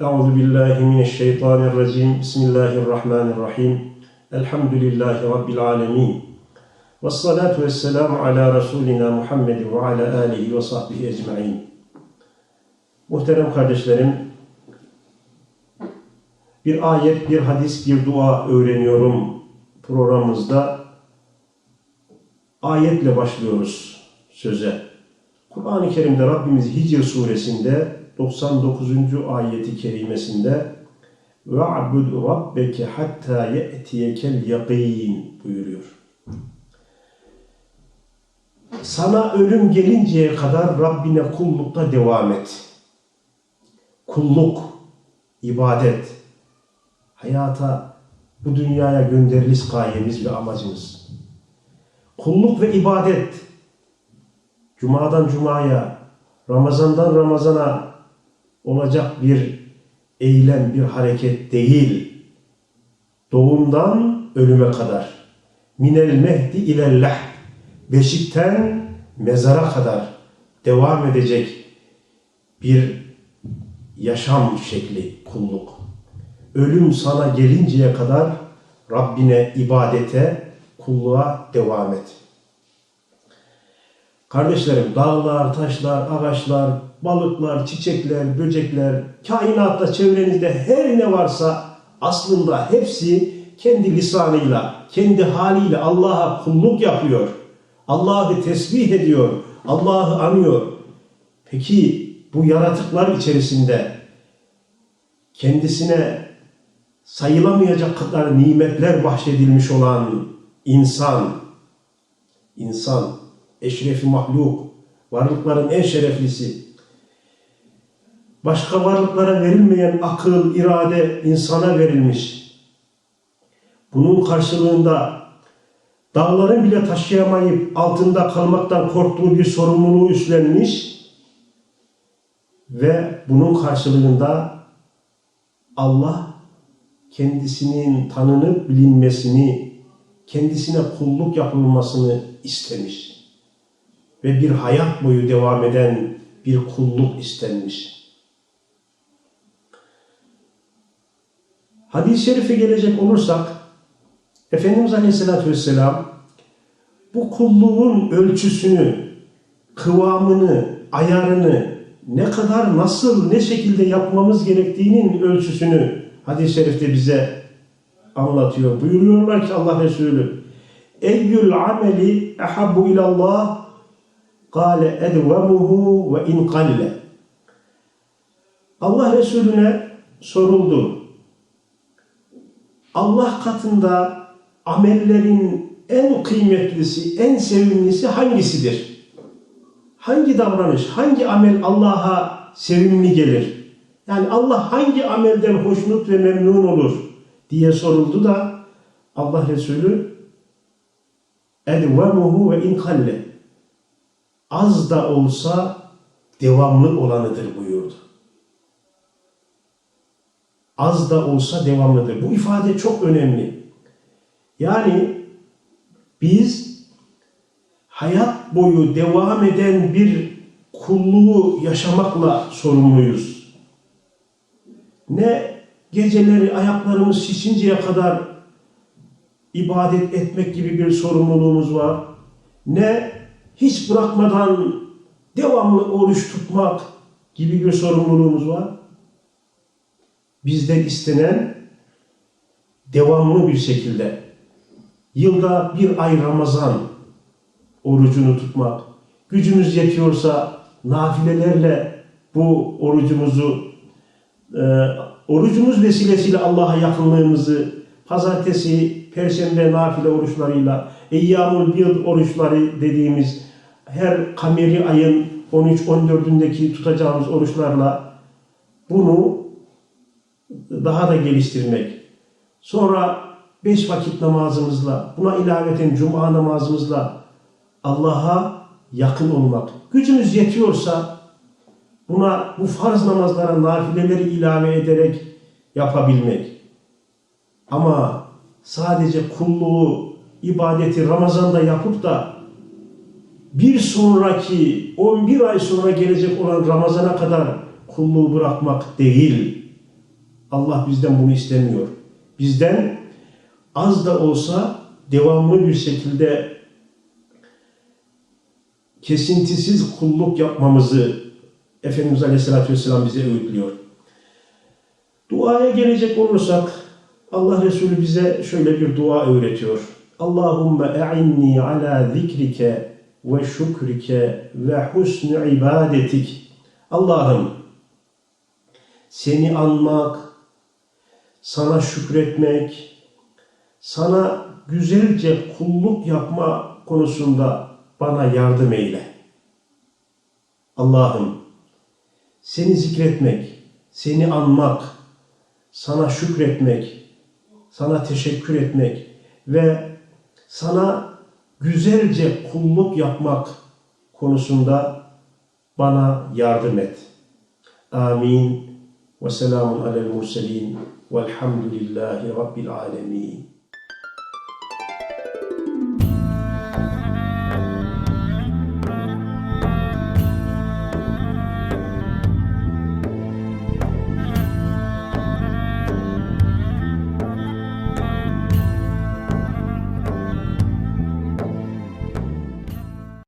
Euzu billahi mineşşeytanirracim. Bismillahirrahmanirrahim. Elhamdülillahi rabbil alamin. Ves salatu vesselamu ala Resulina Muhammed ve ala alihi ve sahbihi ecmaîn. Muhterem kardeşlerim, bir ayet, bir hadis, bir dua öğreniyorum programımızda. Ayetle başlıyoruz söze. Kur'an-ı Kerim'de Rabbimiz Hicr suresinde 99. ayeti kerimesinde ve abud rabbeke hatta ye'tiyekel yakin buyuruyor. Sana ölüm gelinceye kadar Rabbine kullukta devam et. Kulluk, ibadet, hayata, bu dünyaya gönderiliş gayemiz ve amacımız. Kulluk ve ibadet, cumadan cumaya, Ramazandan Ramazana olacak bir eylem, bir hareket değil. Doğumdan ölüme kadar. Minel mehdi ilellah. Beşikten mezara kadar devam edecek bir yaşam şekli, kulluk. Ölüm sana gelinceye kadar Rabbine ibadete, kulluğa devam et. Kardeşlerim dağlar, taşlar, ağaçlar, balıklar, çiçekler, böcekler, kainatta çevrenizde her ne varsa aslında hepsi kendi lisanıyla, kendi haliyle Allah'a kulluk yapıyor. Allah'ı tesbih ediyor, Allah'ı anıyor. Peki bu yaratıklar içerisinde kendisine sayılamayacak kadar nimetler bahşedilmiş olan insan, insan, eşrefi mahluk, varlıkların en şereflisi, başka varlıklara verilmeyen akıl, irade insana verilmiş. Bunun karşılığında dağların bile taşıyamayıp altında kalmaktan korktuğu bir sorumluluğu üstlenmiş ve bunun karşılığında Allah kendisinin tanınıp bilinmesini, kendisine kulluk yapılmasını istemiş ve bir hayat boyu devam eden bir kulluk istenmiş. Hadis-i şerife gelecek olursak, Efendimiz Aleyhisselatü Vesselam bu kulluğun ölçüsünü, kıvamını, ayarını, ne kadar, nasıl, ne şekilde yapmamız gerektiğinin ölçüsünü hadis-i şerifte bize anlatıyor. Buyuruyorlar ki Allah Resulü, Eyyül ameli ehabbu ilallah Kale edvemuhu ve in kalle. Allah Resulüne soruldu. Allah katında amellerin en kıymetlisi, en sevimlisi hangisidir? Hangi davranış, hangi amel Allah'a sevimli gelir? Yani Allah hangi amelden hoşnut ve memnun olur diye soruldu da Allah Resulü edvemuhu ve in kalle az da olsa devamlı olanıdır buyurdu. Az da olsa devamlıdır. Bu ifade çok önemli. Yani biz hayat boyu devam eden bir kulluğu yaşamakla sorumluyuz. Ne geceleri ayaklarımız şişinceye kadar ibadet etmek gibi bir sorumluluğumuz var. Ne hiç bırakmadan devamlı oruç tutmak gibi bir sorumluluğumuz var. Bizden istenen devamlı bir şekilde yılda bir ay Ramazan orucunu tutmak, gücümüz yetiyorsa nafilelerle bu orucumuzu e, orucumuz vesilesiyle Allah'a yakınlığımızı pazartesi, perşembe nafile oruçlarıyla, eyyamul bir oruçları dediğimiz her kameri ayın 13-14'ündeki tutacağımız oruçlarla bunu daha da geliştirmek. Sonra beş vakit namazımızla, buna ilaveten cuma namazımızla Allah'a yakın olmak. Gücümüz yetiyorsa buna bu farz namazlara nafileleri ilave ederek yapabilmek. Ama sadece kulluğu, ibadeti Ramazan'da yapıp da bir sonraki 11 ay sonra gelecek olan Ramazan'a kadar kulluğu bırakmak değil. Allah bizden bunu istemiyor. Bizden az da olsa devamlı bir şekilde kesintisiz kulluk yapmamızı Efendimiz Aleyhisselatü Vesselam bize öğütlüyor. Duaya gelecek olursak Allah Resulü bize şöyle bir dua öğretiyor. Allahümme e'inni ala zikrike ve şükrike ve husnü ibadetik. Allah'ım seni anmak, sana şükretmek, sana güzelce kulluk yapma konusunda bana yardım eyle. Allah'ım seni zikretmek, seni anmak, sana şükretmek, sana teşekkür etmek ve sana güzelce kulluk yapmak konusunda bana yardım et. Amin. Ve selamun alel murselin velhamdülillahi rabbil alemin.